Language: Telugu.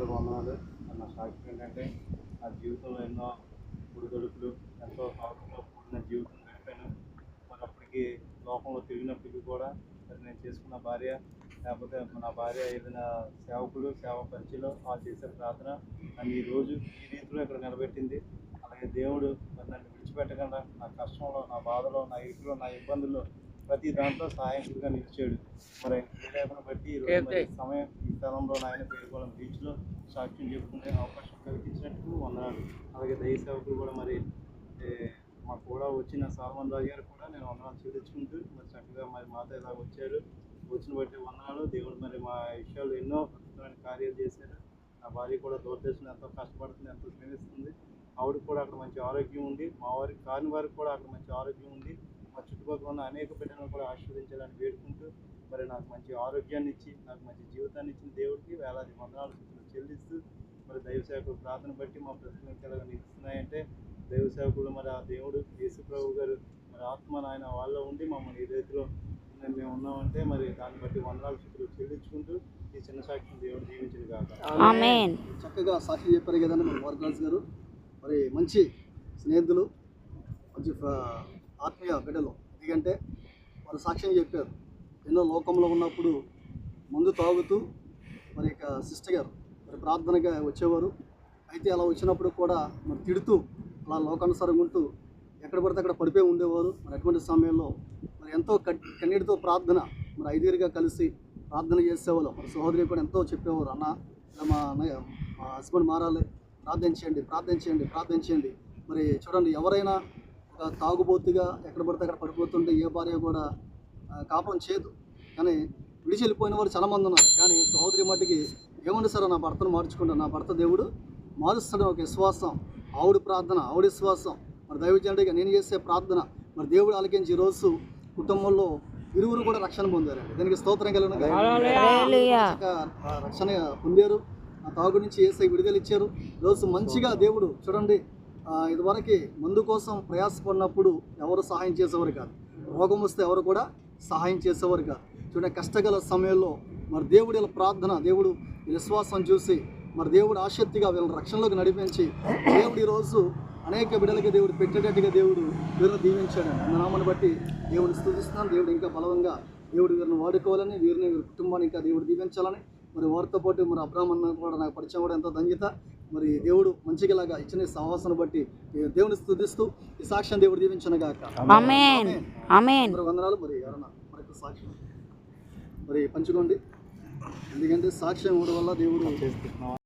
బిడ్డలకు వందనాలు నా సాక్షి ఏంటంటే నా జీవితంలో ఎన్నో ఒడిదొడుకులు ఎంతో సాగుతో కూడిన జీవితం గడిపాను. మరి అప్పటికి లోకంలో తిరిగినప్పటికీ కూడా మరి నేను చేసుకున్న భార్య లేకపోతే నా భార్య ఏదైనా సేవకులు సేవ పరిచయలో వాళ్ళు చేసే ప్రార్థన నన్ను ఈ రోజు ఈ రీతిలో ఇక్కడ నిలబెట్టింది. అలాగే దేవుడు నన్ను విడిచిపెట్టకుండా నా కష్టంలో నా బాధలో నా ఇరుకులో నా ఇబ్బందుల్లో ప్రతి దాంట్లో సహాయకుడిగా నిలిచాడు. మరి లేకుండా బట్టి సమయం ఈ స్థలంలో నాయన పేరుకోవడం బీచ్లో సాక్ష్యం చెప్పుకునే అవకాశం కల్పించినట్టు వందనాలు అలాగే దయ సేవకులు కూడా మరి మాకు కూడా వచ్చిన సాల్మన్ రాజు గారు కూడా నేను వందనాలు చెల్లించుకుంటూ మరి చక్కగా మరి మాతో ఇలా వచ్చారు. వచ్చిన బట్టి వందనాలు. దేవుడు మరి మా విషయాలు ఎన్నో అద్భుతమైన కార్యాలు చేశారు. నా భార్య కూడా దూరదర్శనం ఎంతో కష్టపడుతుంది ఎంతో శ్రమిస్తుంది. ఆవిడకి కూడా అక్కడ మంచి ఆరోగ్యం ఉంది. మా వారికి కాని వారికి కూడా అక్కడ మంచి ఆరోగ్యం ఉంది. మా చుట్టుపక్కల ఉన్న అనేక బిడ్డలను కూడా ఆశీర్వదించాలని వేడుకుంటూ మరి నాకు మంచి ఆరోగ్యాన్ని ఇచ్చి నాకు మంచి జీవితాన్ని ఇచ్చిన దేవుడికి వేలాది వందనాలు స్థుతులు చెల్లిస్తూ మరి దైవ సేవకులు ప్రార్థన బట్టి మా ఎలాగ నిలుస్తున్నాయంటే దైవ సేవకులు మరి ఆ దేవుడు యేసు ప్రభు గారు మరి ఆత్మ నాయన వాళ్ళ ఉండి మమ్మల్ని నేను మేము ఉన్నామంటే మరి దాన్ని బట్టి వందనాలు స్థుతులు చెల్లించుకుంటూ ఈ చిన్న సాక్ష్యం దేవుడు జీవించింది కాక ఆమెన్. చక్కగా సాక్షి చెప్పారు కదండి మన వర్గాల్స్ గారు. మరి మంచి స్నేహితులు మంచి ఆత్మీయ బిడ్డలు. ఎందుకంటే వారు సాక్ష్యం చెప్పారు. ఎన్నో లోకంలో ఉన్నప్పుడు ముందు తాగుతూ మరి ఇక సిస్టర్ గారు మరి ప్రార్థనగా వచ్చేవారు. అయితే అలా వచ్చినప్పుడు కూడా మరి తిడుతూ అలా లోకానుసారంగా ఉంటూ ఎక్కడ పడితే అక్కడ పడిపోయి ఉండేవారు. మరి అటువంటి సమయంలో మరి ఎంతో కట్- కన్నీటితో ప్రార్థన మరి ఐదుగురిగా కలిసి ప్రార్థన చేసేవాళ్ళు. మరి సహోదరి కూడా ఎంతో చెప్పేవారు. అన్న మా అన్నయ్య మా హస్బెండ్ మారాలి. ప్రార్థించండి ప్రార్థించండి ప్రార్థించండి. మరి చూడండి ఎవరైనా తాగుబోతుగా ఎక్కడ పడితే అక్కడ పడిపోతుంటే ఏ భార్య కూడా ఆ, కాపురం చేయదు. కానీ విడిచి వెళ్ళిపోయిన వాళ్ళు చాలా మంది ఉన్నారు. కానీ సహోదరి మట్టికి ఏమండి సార్ నా భర్తను మార్చుకుంటా? నా భర్త దేవుడు మారుస్తాడు. ఒక విశ్వాసం. ఆవిడ ప్రార్థన ఆవిడ విశ్వాసం. మరి దైవజనుడిగా నేను చేసే ప్రార్థన. మరి దేవుడు ఆలకించి ఈరోజు కుటుంబంలో ఇరువురు కూడా రక్షణ పొందారండి. దానికి స్తోత్రం కలిగిన రక్షణ పొందారు. ఆ తాగు నుంచి ఏసై విడుదల ఇచ్చారు. ఈరోజు మంచిగా దేవుడు చూడండి ఇదివరకు మందు కోసం ప్రయాసపడినప్పుడు ఎవరు సహాయం చేసేవారు కాదు. రోగం వస్తే ఎవరు కూడా సహాయం చేసేవారు కాదు. చూడండి కష్టగల సమయంలో మరి దేవుడి వీళ్ళ ప్రార్థన దేవుడు విశ్వాసం చూసి మరి దేవుడు ఆసక్తిగా వీళ్ళని రక్షణలోకి నడిపించి దేవుడు ఈరోజు అనేక బిడ్డలకి దేవుడు పెట్టేటట్టుగా దేవుడు వీరిని దీవించాడు. అన్న బట్టి దేవుడిని స్థుతిస్తున్నాను దేవుడు ఇంకా బలవంగా దేవుడు వీరిని వాడుకోవాలని వీరిని వీరి కుటుంబాన్ని ఇంకా దేవుడు దీవించాలని మరి వారితో పాటు మరి అబ్రాహ్మణ్ కూడా నాకు పరిచయం కూడా ఎంతో ధన్యత. మరి దేవుడు మంచిగా ఇలాగా ఇచ్చిన సహవాసాన్ని బట్టి దేవుని స్థుతిస్తూ ఈ సాక్ష్యం దేవుడు దీవించను గాక ఆమెన్. ఆమెన్. అందరూ వందనాలు మరి ఎవరన్నా సాక్ష్యం. మరి పంచుకోండి. ఎందుకంటే సాక్ష్యం ఇవ్వడం వల్ల దేవుడు